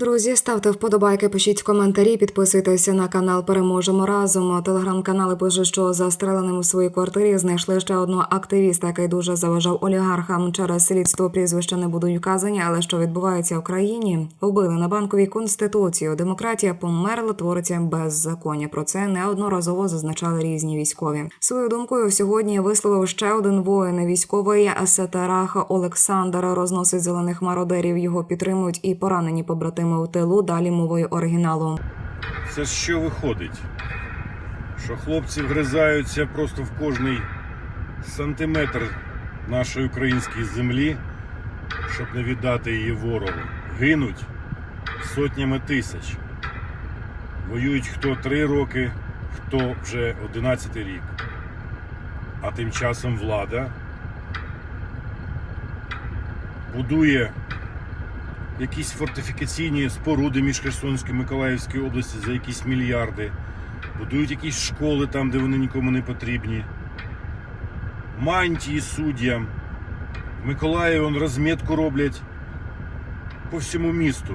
Друзі, ставте вподобайки, пишіть коментарі, підписуйтеся на канал Переможемо разом. Телеграм-канали пишуть, що застреленим у своїй квартирі знайшли ще одного активіста, який дуже заважав олігархам. Через слідство прізвища не будуть вказані, але що відбувається в країні? Вбили на банковій конституцію. Демократія померла, твориться беззаконня. Про це неодноразово зазначали різні військові. Свою думкою сьогодні висловив ще один воїн військовий Асетараха Олександр. Розносить зелених мародерів. Його підтримують і поранені побратими у тилу. Далі мовою оригіналу. Це що виходить? Що хлопці вгризаються просто в кожний сантиметр нашої української землі, щоб не віддати її ворогу. Гинуть сотнями тисяч. Воюють хто три роки, хто вже одинадцятий рік. А тим часом влада будує якісь фортифікаційні споруди між Херсонською і Миколаївською області за якісь мільярди, будують якісь школи там, де вони нікому не потрібні. Мантії суддям. В Миколаєві он розмітку роблять по всьому місту.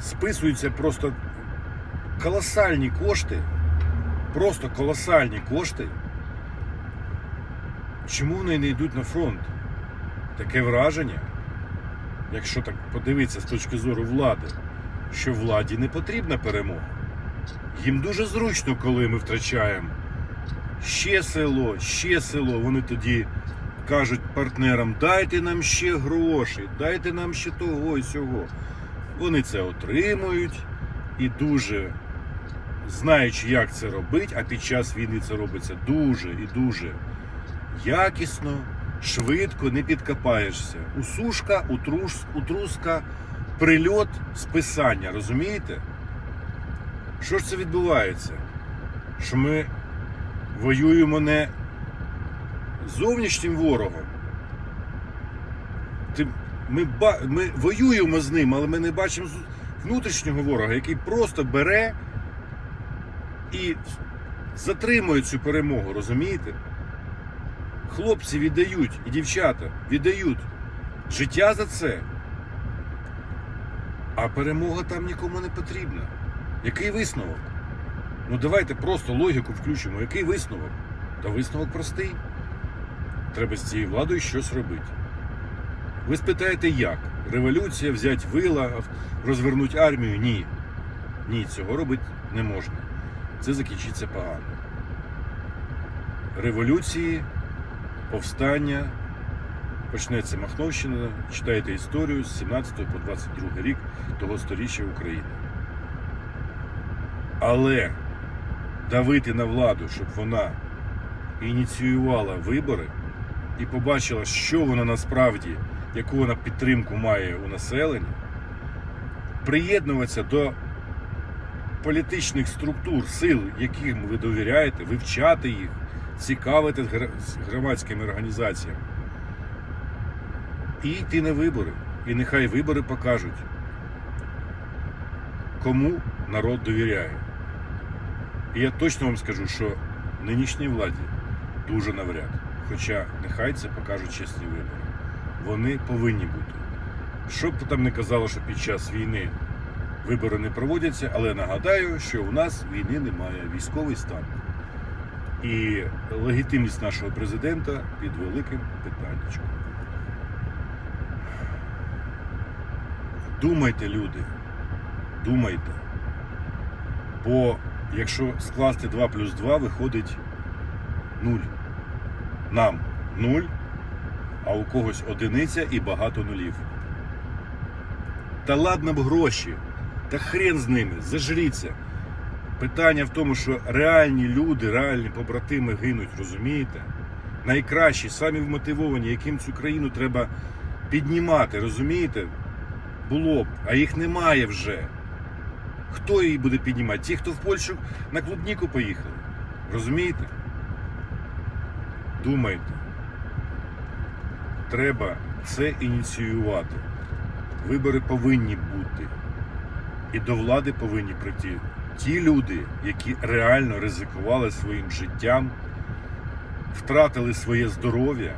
Списуються просто колосальні кошти. Просто колосальні кошти. Чому вони не йдуть на фронт? Таке враження якщо так подивитися з точки зору влади, що владі не потрібна перемога. Їм дуже зручно, коли ми втрачаємо ще село, ще село. Вони тоді кажуть партнерам: дайте нам ще гроші, дайте нам ще того і сього. Вони це отримують і дуже знаючи, як це робити, а під час війни це робиться дуже і дуже якісно швидко не підкопаєшся. Усушка, утрус, утруска, прильот, списання, розумієте? Що ж це відбувається? Що ми воюємо не зовнішнім ворогом. Ми, ми воюємо з ним, але ми не бачимо внутрішнього ворога, який просто бере і затримує цю перемогу, розумієте? Хлопці віддають і дівчата віддають життя за це. А перемога там нікому не потрібна. Який висновок? Ну давайте просто логіку включимо. Який висновок? Та висновок простий. Треба з цією владою щось робити. Ви спитаєте, як? Революція, взяти вила, розвернути армію? Ні. Ні, цього робити не можна. Це закінчиться погано. Революції повстання. Почнеться Махновщина, читайте історію з 17 по 22 рік того сторіччя України. Але давити на владу, щоб вона ініціювала вибори і побачила, що вона насправді, яку вона підтримку має у населення, приєднуватися до політичних структур, сил, яким ви довіряєте, вивчати їх цікавити громадськими організаціями. І йти на вибори. І нехай вибори покажуть, кому народ довіряє. І я точно вам скажу, що нинішній владі дуже навряд. Хоча нехай це покажуть чесні вибори. Вони повинні бути. Що б там не казало, що під час війни вибори не проводяться, але нагадаю, що у нас війни немає, військовий стан. І легітимність нашого президента під великим питаннячком. Думайте, люди, думайте. Бо якщо скласти 2 плюс 2, виходить 0. Нам 0, а у когось одиниця і багато нулів. Та ладно б гроші, та хрен з ними, зажріться. Питання в тому, що реальні люди, реальні побратими гинуть, розумієте? Найкращі, самі вмотивовані, яким цю країну треба піднімати, розумієте? Було б, а їх немає вже. Хто її буде піднімати? Ті, хто в Польщу на клубніку поїхали. Розумієте? Думайте. Треба це ініціювати. Вибори повинні бути. І до влади повинні прийти ті люди, які реально ризикували своїм життям, втратили своє здоров'я,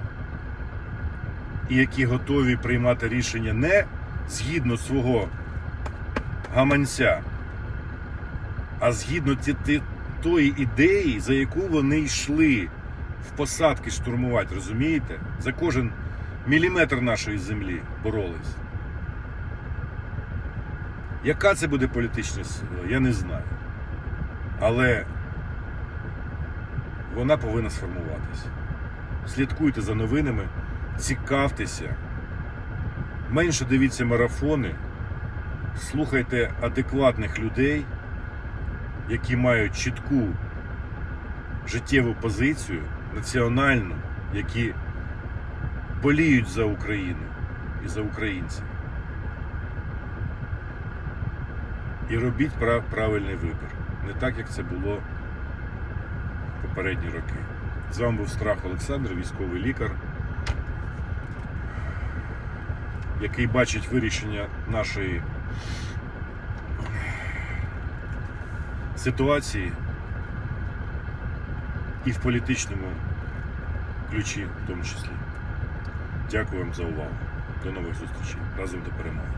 і які готові приймати рішення не згідно свого гаманця, а згідно тої ідеї, за яку вони йшли в посадки штурмувати, розумієте? За кожен міліметр нашої землі боролись. Яка це буде політична сила, я не знаю. Але вона повинна сформуватися. Слідкуйте за новинами, цікавтеся, менше дивіться марафони, слухайте адекватних людей, які мають чітку життєву позицію, національну, які боліють за Україну і за українців. І робіть прав- правильний вибір. Не так, як це було в попередні роки. З вами був Страх Олександр, військовий лікар, який бачить вирішення нашої ситуації і в політичному ключі в тому числі. Дякую вам за увагу. До нових зустрічей. Разом до перемоги.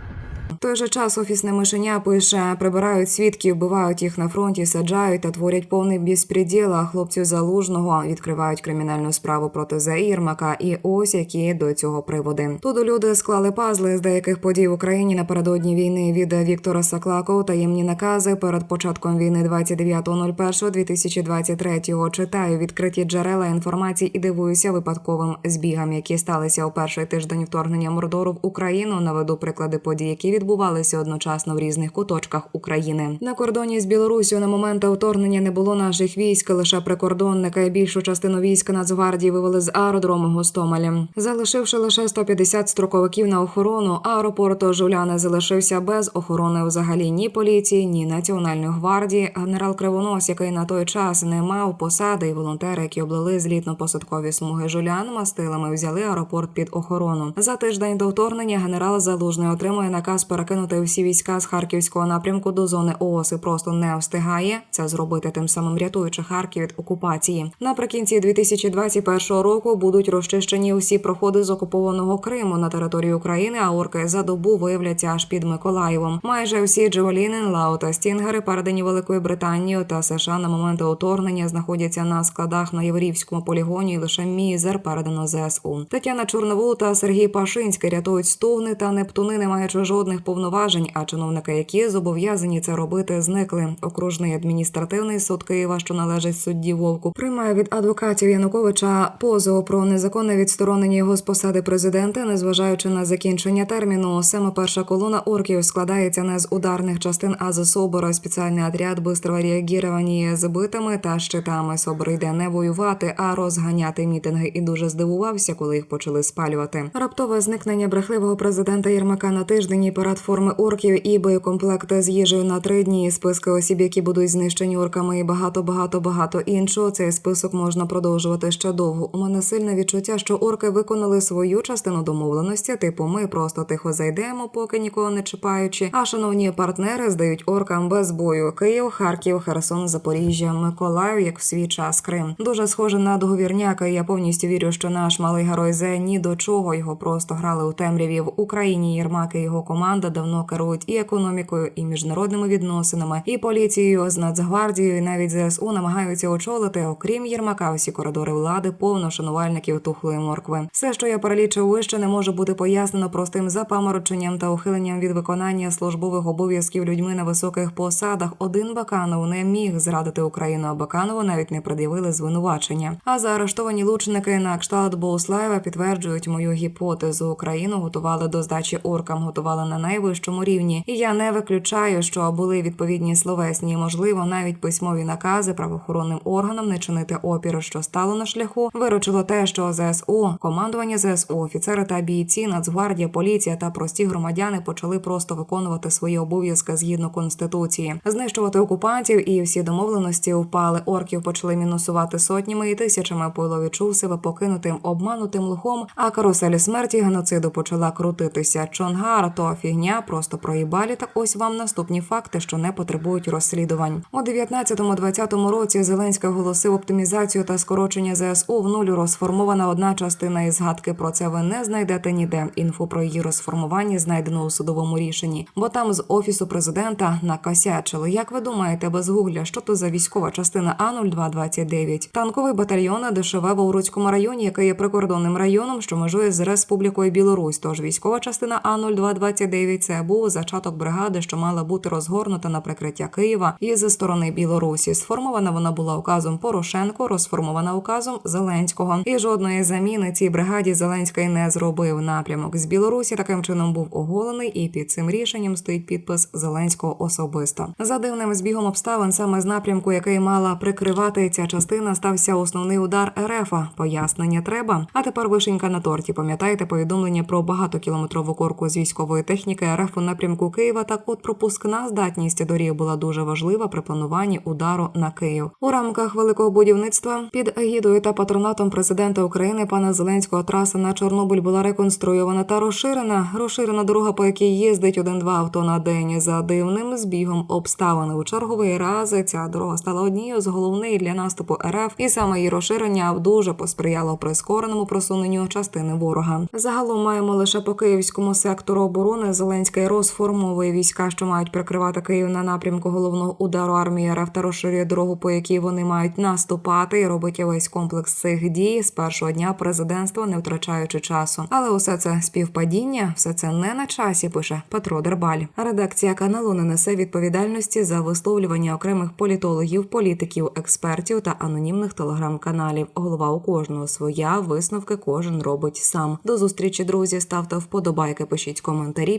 Той же час офісне мишеня пише: прибирають свідків, вбивають їх на фронті, саджають та творять повний безпреділ, а хлопців залужного відкривають кримінальну справу проти Заірмака. І ось які до цього приводи. Тут люди склали пазли з деяких подій в Україні напередодні війни від Віктора Саклакова. Таємні накази перед початком війни 29.01.2023. Читаю відкриті джерела інформації і дивуюся випадковим збігам, які сталися у перший тиждень вторгнення Мордору в Україну. Наведу приклади подій, які відбувалися одночасно в різних куточках України. На кордоні з Білоруссю на момент вторгнення не було наших військ, лише прикордонники. Більшу частину військ Нацгвардії вивели з аеродрому Гостомеля, залишивши лише 150 строковиків на охорону. Аеропорт Жуляни залишився без охорони взагалі ні поліції, ні національної гвардії. Генерал Кривонос, який на той час не мав посади, і волонтери, які облили злітно-посадкові смуги жулян, мастилами взяли аеропорт під охорону. За тиждень до вторгнення генерал Залужний отримує наказ перекинути всі війська з харківського напрямку до зони ООС і просто не встигає це зробити, тим самим рятуючи Харків від окупації. Наприкінці 2021 року будуть розчищені усі проходи з окупованого Криму на території України. А орки за добу виявляться аж під Миколаєвом. Майже всі Джевеліни, Лау та Стінгери, передані Великою Британією та США на момент уторгнення, знаходяться на складах на Єврівському полігоні. і Лише мізер передано ЗСУ. Тетяна Чорновол та Сергій Пашинський рятують стугни та нептуни, не маючи жодних повноважень. А чиновники, які зобов'язані це робити, зникли. Окружний адміністративний суд Києва, що належить судді Вовку, приймає від адвокатів Януковича позов про незаконне відсторонення його з посади президента, незважаючи на закінчення терміну. Саме перша колона орків складається не з ударних частин, а з собора. Спеціальний отряд бистрого реагування з та щитами. Собор йде не воювати, а розганяти мітинги. І дуже здивувався, коли їх почали спалювати. Раптове зникнення брехливого президента Єрмака на тиждень і парад форми орків і боєкомплекти з їжею на три дні. Списки осіб, які будуть знищені орками, і багато, багато, багато іншого. Цей список можна продовжувати ще довго. У мене сильне відчуття, що орки виконали свою частину домовленості. Типу, ми просто тихо зайдемо, поки нікого не чіпаючи. А шановні партнери здають оркам без бою. Київ, Харків, Херсон, Запоріжжя, Миколаїв, як в свій час Крим. Дуже схоже на договірняка. Я повністю вірю, що наш малий герой Зе ні до чого його просто грали у темряві в Україні. Єрмак і його команда давно керують і економікою, і міжнародними відносинами, і поліцією з Нацгвардією, і навіть ЗСУ намагаються очолити. Окрім Єрмака, усі коридори влади повно шанувальників тухлої моркви. Все, що я перелічив вище, не може бути пояснено простим запамороченням та ухиленням від виконання службових обов'язків людьми на високих посадах. Один Баканов не міг зрадити Україну, а Баканову навіть не пред'явили звинувачення. А заарештовані лучники на кшталт Боуслаєва підтверджують мою гіпотезу. Україну готували до здачі оркам, готували на найвищому рівні. І я не виключаю, що були відповідні словесні, можливо, навіть письмові накази правоохоронним органам не чинити опір, що стало на шляху. Виручило те, що ЗСУ, командування ЗСУ, офіцери та бійці, Нацгвардія, поліція та прості громадяни почали просто виконувати свої обов'язки згідно конституції, знищувати окупантів і всі домовленості впали. Орків почали мінусувати сотнями і тисячами. Пойло відчув себе покинутим, обманутим лухом. А каруселі смерті геноциду почала крутитися. Чонгар то фігня. Фігня, просто проїбалі. Так ось вам наступні факти, що не потребують розслідувань. У 19-20 році Зеленський оголосив оптимізацію та скорочення ЗСУ в нуль розформована одна частина із згадки про це ви не знайдете ніде. Інфу про її розформування знайдено у судовому рішенні, бо там з офісу президента накосячили. Як ви думаєте, без гугля, що то за військова частина А 0229 Танковий батальйон ДШВ в Овруцькому районі, який є прикордонним районом, що межує з Республікою Білорусь. Тож військова частина А 0229 це був зачаток бригади, що мала бути розгорнута на прикриття Києва і зі сторони Білорусі. Сформована вона була указом Порошенко, розформована указом Зеленського. І жодної заміни цій бригаді Зеленський не зробив. Напрямок з Білорусі таким чином був оголений, і під цим рішенням стоїть підпис Зеленського особисто. За дивним збігом обставин, саме з напрямку, який мала прикривати ця частина, стався основний удар РФ. Пояснення треба. А тепер вишенька на торті. Пам'ятаєте повідомлення про багатокілометрову корку з військової техніки РФ у напрямку Києва. Так от пропускна здатність доріг була дуже важлива при плануванні удару на Київ у рамках великого будівництва під егідою та патронатом президента України пана Зеленського траса на Чорнобиль була реконструйована та розширена. Розширена дорога, по якій їздить один-два авто на день. За дивним збігом обставин у черговий раз ця дорога стала однією з головних для наступу РФ, і саме її розширення дуже посприяло прискореному просуненню частини ворога. Загалом маємо лише по київському сектору оборони. Зеленський розформовує війська, що мають прикривати Київ на напрямку головного удару армії РФ та розширює дорогу, по якій вони мають наступати, і робить весь комплекс цих дій з першого дня президентства, не втрачаючи часу. Але усе це співпадіння, все це не на часі. Пише Петро Дербаль. Редакція каналу не несе відповідальності за висловлювання окремих політологів, політиків, експертів та анонімних телеграм-каналів. Голова у кожного своя висновки кожен робить сам. До зустрічі, друзі. Ставте вподобайки, пишіть коментарі,